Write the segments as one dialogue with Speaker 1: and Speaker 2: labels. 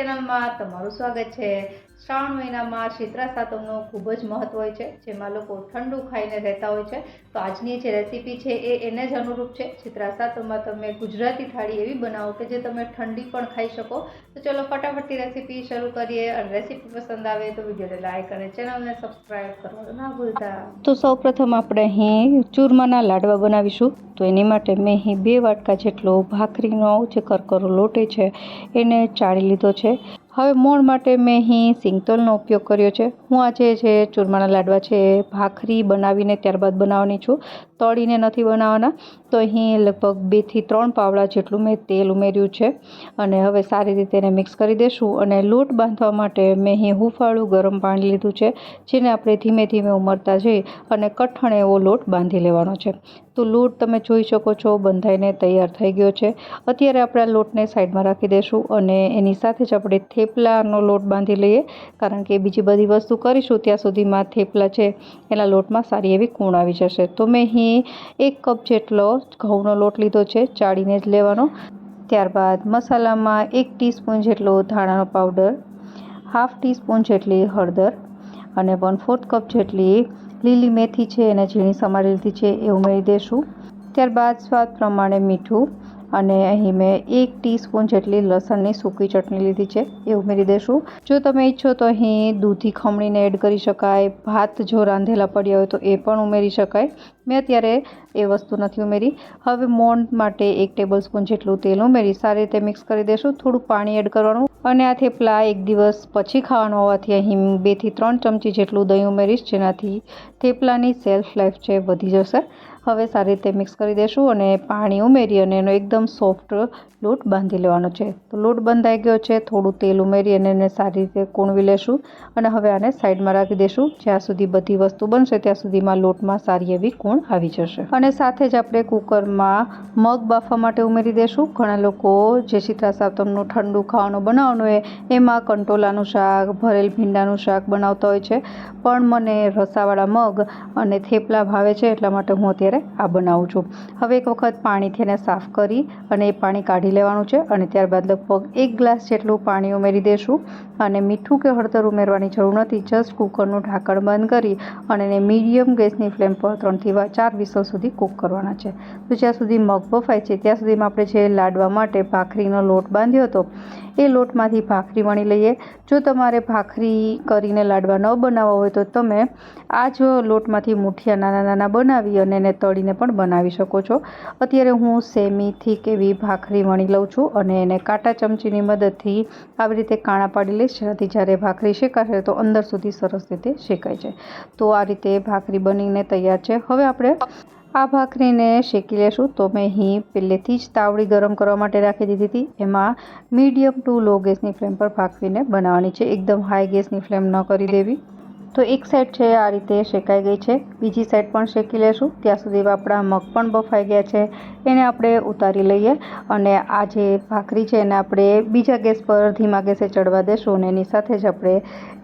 Speaker 1: ચેનલમાં તમારું સ્વાગત છે. શ્રાવણ મહિનામાં શીતળા સાતમનું ખૂબ જ મહત્વ હોય છે, જેમાં લોકો ઠંડુ ખાઈને રહેતા હોય છે. તો આજની જે રેસીપી છે એ એને જ અનુરૂપ છે. શીતળા સાતમમાં તમે ગુજરાતી થાળી એવી બનાવો કે જે તમે ઠંડી પણ ખાઈ શકો. તો ચલો ફટાફટથી રેસીપી શરૂ કરીએ. અને રેસીપી પસંદ આવે તો વિડીયોને લાઇક અને ચેનલને સબસ્ક્રાઈબ કરવાનું ના ભૂલતા. તો સૌપ્રથમ આપણે અહીં ચૂરમાના લાડવા બનાવીશું. તો એની માટે મેં અહીં બે વાટકા જેટલો ભાખરીનો જે કરકરો લોટે છે, એને ચાળી લીધો છે. હવે મોણ માટે મેં અહીં સિંગતોલનો ઉપયોગ કર્યો છે. હું આજે જે ચૂરમાના લાડવા છે ભાખરી બનાવીને ત્યારબાદ બનાવવાની છું. તળીને નથી બનાવવાના. તો અહીં લગભગ બેથી ત્રણ પાવડા જેટલું મેં તેલ ઉમેર્યું છે. અને હવે સારી રીતે એને મિક્સ કરી દઈશું અને લોટ બાંધવા માટે મેં અહીં હુંફાળું ગરમ પાણી લીધું છે, જેને આપણે ધીમે ધીમે ઉમરતા જઈ અને કઠણ એવો લોટ બાંધી લેવાનો છે. તો લોટ તમે જોઈ શકો છો, બંધાઈને તૈયાર થઈ ગયો છે. અત્યારે આપણે આ લોટને સાઈડમાં રાખી દઈશું અને એની સાથે જ આપણે થેપલાનો લોટ બાંધી લઈએ. કારણ કે બીજી બધી વસ્તુ કરીશું ત્યાં સુધીમાં થેપલા છે, એના લોટમાં સારી એવી કૂણ આવી જશે. તો મેં અહીં એક કપ જેટલો ઘઉંનો લોટ લીધો છે, ચાળીને જ લેવાનો. ત્યારબાદ મસાલામાં એક ટીસ્પૂન જેટલો ધાણાનો પાવડર, હાફ ટીસ્પૂન જેટલી હળદર અને વન ફોર્થ કપ જેટલી લીલી મેથી છે એને ઝીણી સમારેલી છે એ ઉમેરી દઈશું ત્યારબાદ સ્વાદ પ્રમાણે મીઠું અને અહીં મેં એક ટીસ્પૂન જેટલી લસણની સૂકી ચટણી લીધી છે, એ ઉમેરી દઈશું જો તમે ઈચ્છો તો અહીં દૂધી ખમણીને એડ કરી શકાય, ભાત જો રાંધેલા પડ્યા હોય તો એ પણ ઉમેરી શકાય. મેં અત્યારે એ વસ્તુ નથી ઉમેરી. હવે મોણ માટે એક ટેબલ સ્પૂન જેટલું તેલ ઉમેરી સારી રીતે મિક્સ કરી દઈશું થોડું પાણી એડ કરવાનું અને આ થેપલા એક દિવસ પછી ખાવાનું હોવાથી અહીં બેથી ત્રણ ચમચી જેટલું દહીં ઉમેરીશ, જેનાથી થેપલાની સેલ્ફ લાઈફ છે, વધી જશે. હવે સારી રીતે મિક્સ કરી દઈશું અને પાણી ઉમેરી અને એનો એકદમ સોફ્ટ લોટ બાંધી લેવાનો છે. તો લોટ બંધાઈ ગયો છે, થોડું તેલ ઉમેરી અને એને સારી રીતે કૂણવી લેશું અને હવે આને સાઈડમાં રાખી દઈશું જ્યાં સુધી બધી વસ્તુ બનશે ત્યાં સુધીમાં લોટમાં સારી એવી કૂણ આવી જશે. અને સાથે જ આપણે કુકરમાં મગ બાફવા માટે ઉમેરી દઈશું ઘણા લોકો જે શીતળા સાતમનું ઠંડુ ખાવાનું બનાવવાનું હોય, એમાં કંટોલાનું શાક, ભરેલ ભીંડાનું શાક બનાવતા હોય છે. પણ મને રસાવાળા મગ અને થેપલા ભાવે છે એટલા માટે હું અત્યારે આ બનાવું છું. હવે એક વખત પાણીથી એને સાફ કરી અને એ પાણી કાઢી લેવાનું છે અને ત્યારબાદ લગભગ એક ગ્લાસ જેટલું પાણી ઉમેરી દેશું. અને મીઠું કે હળદર ઉમેરવાની જરૂર નથી. જસ્ટ કુકરનું ઢાંકણ બંધ કરી અને એને મીડિયમ ગેસની ફ્લેમ પર ત્રણથી ચાર વિસલ સુધી કૂક કરવાના છે. તો જ્યાં સુધી મગ બફાય છે, ત્યાં સુધીમાં આપણે જે લાડવા માટે ભાખરીનો લોટ બાંધ્યો હતો એ લોટમાંથી ભાખરી વણી લઈએ. જો તમારે ભાખરી કરીને લાડવા ન બનાવવા હોય તો તમે આ જ લોટમાંથી મુઠિયા નાના નાના બનાવી અને એને તળીને પણ બનાવી શકો છો. અત્યારે હું સેમીથી કેવી ભાખરી વણી લઉં છું અને એને કાંટા ચમચીની મદદથી આવી રીતે કાણા પાડી લઈશ, જેનાથી જ્યારે ભાખરી શેકાશે તો અંદર સુધી સરસ રીતે શેકાય છે તો આ રીતે ભાખરી બનીને તૈયાર છે. હવે આપણે આ ભાખરીને શેકી લેશું તો મેં અહીં પહેલેથી જ તાવડી ગરમ કરવા માટે રાખી દીધી હતી. એમાં મીડિયમ ટુ લો ગેસની ફ્લેમ પર ભાખરીને બનાવવાની છે. એકદમ હાઈ ગેસની ફ્લેમ ન કરી દેવી. તો એક સાઈડ છે, આ રીતે શેકાઈ ગઈ છે. બીજી સાઈડ પણ શેકી લેશું. ત્યાં સુધી આપણા મગ પણ બફાઈ ગયા છે. એને આપણે ઉતારી લઈએ અને આ જે ભાખરી છે, એને આપણે બીજા ગેસ પર ધીમા ગેસે ચડવા દેશું અને એની સાથે જ આપણે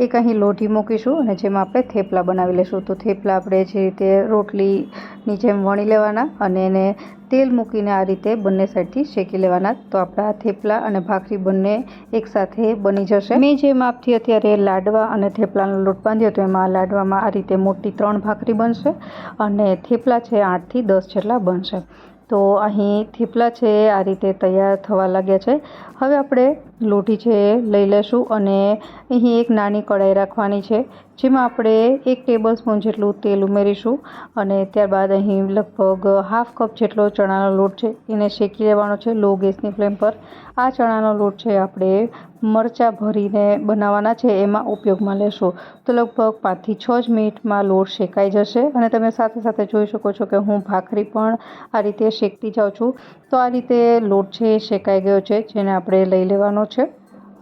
Speaker 1: એક અહીં લોઢી મૂકીશું અને જેમાં આપણે થેપલા બનાવી લઈશું તો થેપલા આપણે જે રીતે રોટલીની જેમ વણી લેવાના અને એને તેલ મૂકીને આ રીતે બંને સાઈડથી શેકી લેવાના. તો આપણા થેપલા અને ભાખરી બંને એકસાથે બની જશે. મેં જે માપથી અત્યારે લાડવા અને થેપલાનો લોટ બાંધ્યો તો એમાં લાડવામાં આ રીતે મોટી ત્રણ ભાખરી બનશે અને થેપલા છે આઠથી દસ જેટલા બનશે. તો અહીં થેપલા છે આ રીતે તૈયાર થવા લાગ્યા છે. હવે આપણે લોઢી છે લઈ લેશું અને અહીં એક નાની કઢાઈ રાખવાની છે, જેમાં આપણે એક ટેબલ સ્પૂન જેટલું તેલ ઉમેરીશું અને ત્યારબાદ અહીં લગભગ હાફ કપ જેટલો ચણાનો લોટ છે, એને શેકી લેવાનો છે લો ગેસની ફ્લેમ પર. આ ચણાનો લોટ છે આપણે મરચાં ભરીને બનાવવાના છે, એમાં ઉપયોગમાં લેશું. તો લગભગ પાંચથી છ જ મિનિટમાં લોટ શેકાઈ જશે અને તમે સાથે સાથે જોઈ શકો છો કે હું ભાખરી પણ આ રીતે શેકતી જાઉં છું. તો આ રીતે લોટ છે એ શેકાઈ ગયો છે, જેને આપણે લઈ લેવાનો છે.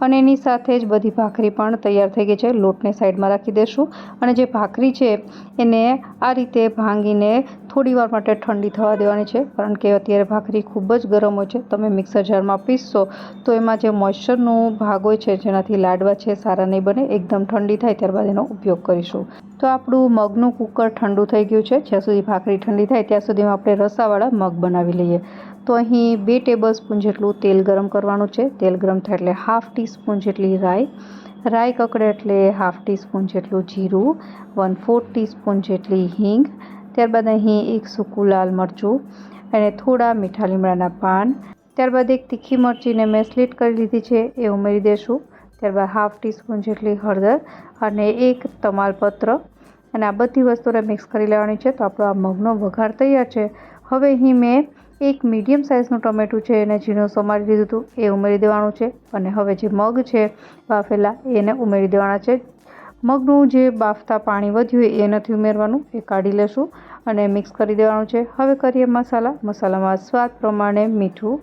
Speaker 1: અને એની સાથે જ બધી ભાખરી પણ તૈયાર થઈ ગઈ છે. લોટને સાઈડમાં રાખી દઈશું અને જે ભાખરી છે, એને આ રીતે ભાંગીને થોડી વાર માટે ઠંડી થવા દેવાની છે, કારણ કે અત્યારે ભાખરી ખૂબ જ ગરમ હોય છે. તમે મિક્સર જારમાં પીસશો તો એમાં જે મોઇશ્ચરનું ભાગ હોય છે, જેનાથી લાડવા છે, સારા નહીં બને, એકદમ ઠંડી થાય ત્યારબાદ એનો ઉપયોગ કરીશું. તો આપણું મગનું કુકર ઠંડુ થઈ ગયું છે. જ્યાં સુધી ભાખરી ઠંડી થાય ત્યાં સુધીમાં આપણે રસાવાળા મગ બનાવી લઈએ. તો અહીં બે ટેબલ સ્પૂન જેટલું તેલ ગરમ કરવાનું છે. તેલ ગરમ થાય એટલે હાફ ટીસ્પૂન જેટલી રાઈ રાઈ કકડે એટલે હાફ ટીસ્પૂન જેટલું જીરું વન ફોર્થ ટીસ્પૂન જેટલી હિંગ ત્યારબાદ અહીં એક સૂકું લાલ મરચું અને થોડા મીઠા લીમડાના પાન. ત્યારબાદ એક તીખી મરચીને મેં સ્લીટ કરી લીધી છે, એ ઉમેરી દઈશું ત્યારબાદ હાફ ટીસ્પૂન જેટલી હળદર અને એક તમાલપત્ર. અને આ બધી વસ્તુને મિક્સ કરી લેવાની છે, તો આપણો આ મગનો વઘાર તૈયાર છે. હવે અહીં મેં એક મીડિયમ સાઇઝનું ટમેટું છે, એને ઝીણું સમારી લીધું હતું, એ ઉમેરી દેવાનું છે. અને હવે જે મગ છે બાફેલા એને ઉમેરી દેવાના છે. મગનું જે બાફતા પાણી વધ્યું એ નથી ઉમેરવાનું, એ કાઢી લેશું અને મિક્સ કરી દેવાનું છે. હવે કરીએ મસાલા. મસાલામાં સ્વાદ પ્રમાણે મીઠું,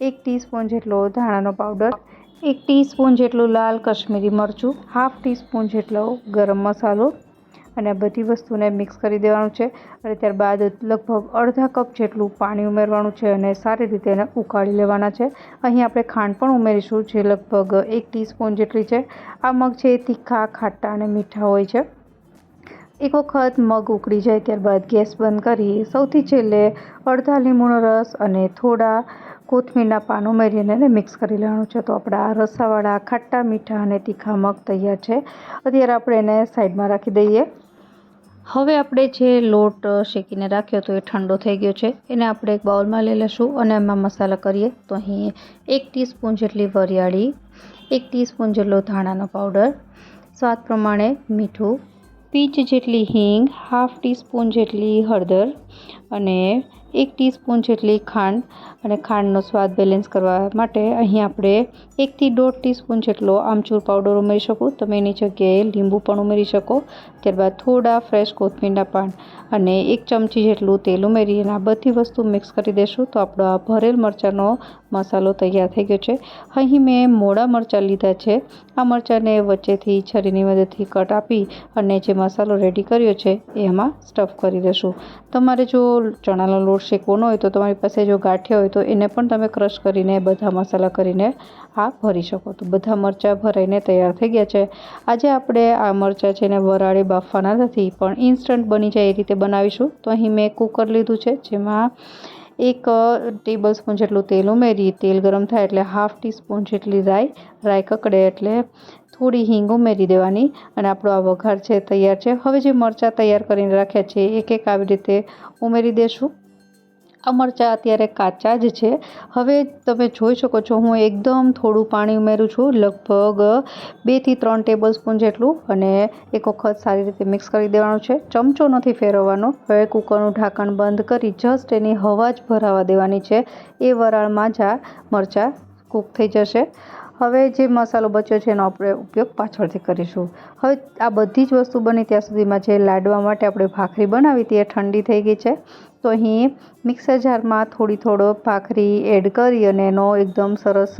Speaker 1: એક ટીસ્પૂન જેટલો ધાણાનો પાવડર, એક ટીસ્પૂન જેટલું લાલ કશ્મીરી મરચું, હાફ ટીસ્પૂન જેટલો ગરમ મસાલો અને આ બધી વસ્તુને મિક્સ કરી દેવાનું છે. અને ત્યારબાદ લગભગ અડધા કપ જેટલું પાણી ઉમેરવાનું છે અને સારી રીતે એને ઉકાળી લેવાના છે. અહીં આપણે ખાંડ પણ ઉમેરીશું જે લગભગ એક ટીસ્પૂન જેટલી છે. આ મગ છે એ તીખા, ખાટા અને મીઠા હોય છે. એક વખત મગ ઉકળી જાય ત્યારબાદ ગેસ બંધ કરી સૌથી છેલ્લે અડધા લીંબુનો રસ અને થોડા કોથમીરના પાન ઉમેરીને એને મિક્સ કરી લેવાનું છે. તો આપણા રસાવાળા ખાટા, મીઠા અને તીખા મગ તૈયાર છે. અત્યારે આપણે એને સાઈડમાં રાખી દઈએ. હવે આપણે જે લોટ શેકીને રાખ્યો હતો એ ઠંડો થઈ ગયો છે. એને આપણે એક બાઉલમાં લઈ લઈશું અને એમાં મસાલા કરીએ. તો અહીં એક ટીસ્પૂન જેટલી વરિયાળી, એક ટીસ્પૂન જેટલો ધાણાનો પાવડર, સ્વાદ પ્રમાણે મીઠું, પીંચ જેટલી હિંગ, હાફ ટીસ્પૂન જેટલી હળદર અને એક ટીસ્પૂન જેટલી ખાંડ અને ખાંડનો સ્વાદ બેલેન્સ કરવા માટે અહીં આપણે એકથી દોઢ ટીસ્પૂન જેટલો આમચૂર પાવડર ઉમેરી શકું. તમે એની જગ્યાએ લીંબુ પણ ઉમેરી શકો. ત્યારબાદ થોડા ફ્રેશ કોથમીરના પાન અને એક ચમચી જેટલું તેલ ઉમેરી અને આ બધી વસ્તુ મિક્સ કરી દઈશું તો આપણો આ ભરેલ મરચાંનો મસાલો તૈયાર થઈ ગયો છે. અહીં મેં મોડા મરચાં લીધા છે. આ મરચાંને વચ્ચેથી છરીની મદદથી કટ આપી અને જે મસાલો રેડી કર્યો છે એ એમાં સ્ટફ કરી દઈશું. તમારે જો ચણાનો લોટ શેકવો હોય તો તમારી પાસે જો ગાંઠિયા હોય તો એને પણ તમે ક્રશ કરીને બધા મસાલા કરીને આ ભરી શકો. તો બધા મરચાં ભરાઈને તૈયાર થઈ ગયા છે. આજે આપણે આ મરચાં છે એને વરાળે બાફવાના નથી, પણ ઇન્સ્ટન્ટ બની જાય એ રીતે બનાવીશું. તો અહીં મેં કુકર લીધું છે, જેમાં એક ટેબલ સ્પૂન જેટલું તેલ ઉમેરી, તેલ ગરમ થાય એટલે હાફ ટીસ્પૂન જેટલી રાઈ રાઈ કકડે એટલે થોડી હિંગ ઉમેરી દેવાની અને આપણો આ વઘાર છે તૈયાર છે. હવે જે મરચાં તૈયાર કરીને રાખ્યા છે એક એક આવી રીતે ઉમેરી દેશું. આ મરચાં અત્યારે કાચા જ છે. હવે તમે જોઈ શકો છો, હું એકદમ થોડું પાણી ઉમેરું છું, લગભગ બેથી ત્રણ ટેબલ સ્પૂન જેટલું, અને એક વખત સારી રીતે મિક્સ કરી દેવાનું છે. ચમચો નથી ફેરવવાનો, હવે કુકરનું ઢાંકણ બંધ કરી જસ્ટ એની હવા જ ભરાવા દેવાની છે. એ વરાળમાં જ આ મરચાં કૂક થઈ જશે. હવે જે મસાલો બચ્યો છે, એનો આપણે ઉપયોગ પાછળથી કરીશું. હવે આ બધી જ વસ્તુ બની ત્યાં સુધીમાં જે લાડવા માટે આપણે ભાખરી બનાવી હતી એ ઠંડી થઈ ગઈ છે. તો અહીં મિક્સર જારમાં થોડી થોડો ભાખરી એડ કરી અને એનો એકદમ સરસ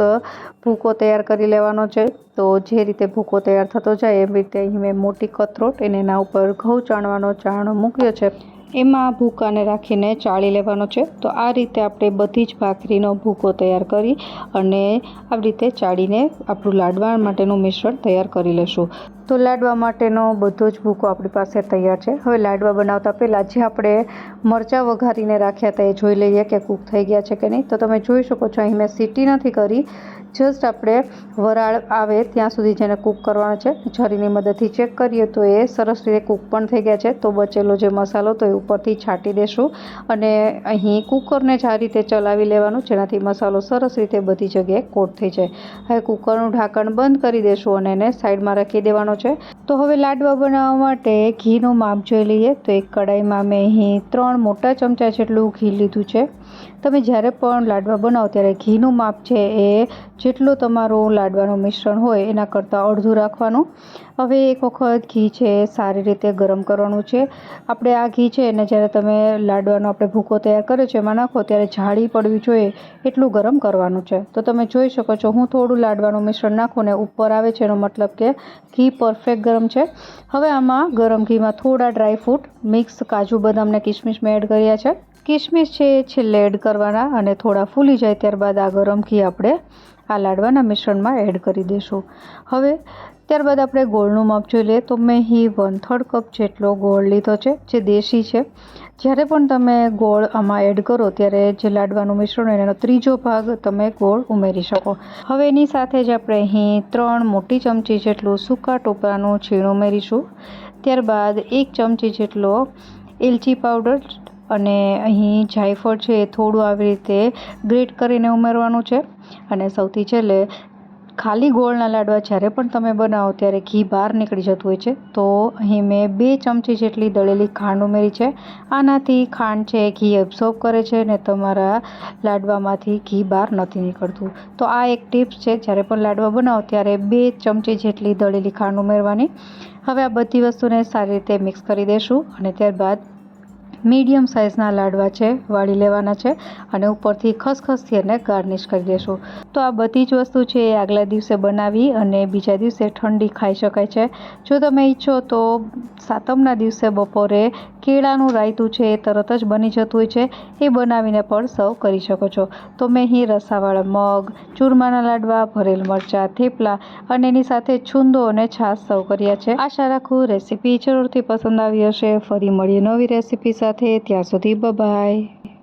Speaker 1: ભૂકો તૈયાર કરી લેવાનો છે. તો જે રીતે ભૂકો તૈયાર થતો જાય એવી રીતે અહીં મેં મોટી કથરોટ એને એના ઉપર ઘઉં ચાણવાનો ચાણો મૂક્યો છે. એમાં ભૂકાને રાખીને ચાળી લેવાનો છે. તો આ રીતે આપણે બધી જ ભાખરીનો ભૂકો તૈયાર કરી અને આવી રીતે ચાળીને આપણું લાડવા માટેનું મિશ્રણ તૈયાર કરી લેશું. તો લાડવા માટેનો બધો જ ભૂકો આપણી પાસે તૈયાર છે. હવે લાડવા બનાવતા પહેલાં જે આપણે મરચાં વઘારીને રાખ્યા હતા એ જોઈ લઈએ કે કૂક થઈ ગયા છે કે નહીં. તો તમે જોઈ શકો છો, અહીં મેં સીટી નથી કરી, જસ્ટ આપણે વરાળ આવે ત્યાં સુધી જેને કૂક કરવાનો છે. છરીની મદદથી ચેક કરીએ તો એ સરસ રીતે કૂક પણ થઈ ગયા છે. તો બચેલો જે મસાલો તો એ ઉપરથી છાંટી દેશું અને અહીં કૂકરને જ આ રીતે ચલાવી લેવાનું, જેનાથી મસાલો સરસ રીતે બધી જગ્યાએ કોટ થઈ જાય. હવે કૂકરનું ઢાંકણ બંધ કરી દેશું અને એને સાઈડમાં રાખી દેવાનો. છે. તો હવે લાડવા બનાવવા માટે ઘીનું માપ જોઈ લઈએ. તો એક કડાઈમાં મેં અહીં ત્રણ મોટા ચમચા જેટલું ઘી લીધું છે. તમે જ્યારે પણ લાડવા બનાવો ત્યારે ઘીનું માપ છે એ જેટલું તમારું લાડવાનું મિશ્રણ હોય એના કરતાં અડધું રાખવાનું. હવે એક વખત ઘી છે, સારી રીતે ગરમ કરવાનું છે. આપણે આ ઘી છે એને જ્યારે તમે લાડવાનો આપણે ભૂકો તૈયાર કર્યો છે, એમાં નાખો ત્યારે જાળી પડવી જોઈએ, એટલું ગરમ કરવાનું છે. તો તમે જોઈ શકો છો, હું થોડું લાડવાનું મિશ્રણ નાખું ને ઉપર આવે છે, એનો મતલબ કે ઘી પરફેક્ટ ગરમ છે. હવે આમાં ગરમ ઘીમાં થોડા ડ્રાય ફ્રૂટ મિક્સ કાજુ બદામને કિશમિશ મેં એડ કર્યા છે. કિશમિશ છે એ છેલ્લે એડ કરવાના અને થોડા ફૂલી જાય ત્યારબાદ આ ગરમ ઘી આપણે આ લાડવાના મિશ્રણમાં એડ કરી દઈશું હવે ત્યારબાદ આપણે ગોળનું માપ જોઈ લઈએ. તો મેં અહીં વન થર્ડ કપ જેટલો ગોળ લીધો છે, જે દેશી છે. જ્યારે પણ તમે ગોળ આમાં એડ કરો, ત્યારે જે લાડવાનું મિશ્રણ હોય એનો ત્રીજો ભાગ તમે ગોળ ઉમેરી શકો. હવે એની સાથે જ આપણે અહીં ત્રણ મોટી ચમચી જેટલું સૂકા ટોપરાનું છીણ ઉમેરીશું. ત્યારબાદ એક ચમચી જેટલો એલચી પાવડર અને અહીં જાયફળ છે એ થોડું આવી રીતે ગ્રેટ કરીને ઉમેરવાનું છે. અને સૌથી છેલ્લે ખાલી ગોળના લાડવા જ્યારે પણ તમે બનાવો ત્યારે ઘી બહાર નીકળી જતું હોય છે. તો અહીં મેં બે ચમચી જેટલી દળેલી ખાંડ ઉમેરી છે. આનાથી ખાંડ છે ઘી એબ્સોર્બ કરે છે ને તમારા લાડવામાંથી ઘી બહાર નથી નીકળતું. તો આ એક ટિપ્સ છે, જ્યારે પણ લાડવા બનાવો ત્યારે બે ચમચી જેટલી દળેલી ખાંડ ઉમેરવાની. હવે આ બધી વસ્તુને સારી રીતે મિક્સ કરી દઈશું અને ત્યારબાદ મીડિયમ સાઇઝના લાડવા છે, વાળી લેવાના છે અને ઉપરથી ખસખસથી એને ગાર્નિશ કરી દેશું તો આ બધી જ વસ્તુ છે એ આગલા દિવસે બનાવી અને બીજા દિવસે ઠંડી ખાઈ શકાય છે. જો તમે ઈચ્છો તો સાતમના દિવસે બપોરે કેળાનું રાયતું છે, એ તરત જ બની જતું હોય છે, એ બનાવીને પણ સર્વ કરી શકો છો. તો મેં અહીં રસાવાળા મગ, ચૂરમાના લાડવા, ભરેલ મરચાં, થેપલા અને એની સાથે છુંદો અને છાશ સર્વ કર્યા છે. આશા રાખું રેસીપી જરૂરથી પસંદ આવી હશે. ફરી મળીએ નવી રેસીપી સાથે. ત્યાં સુધી બાય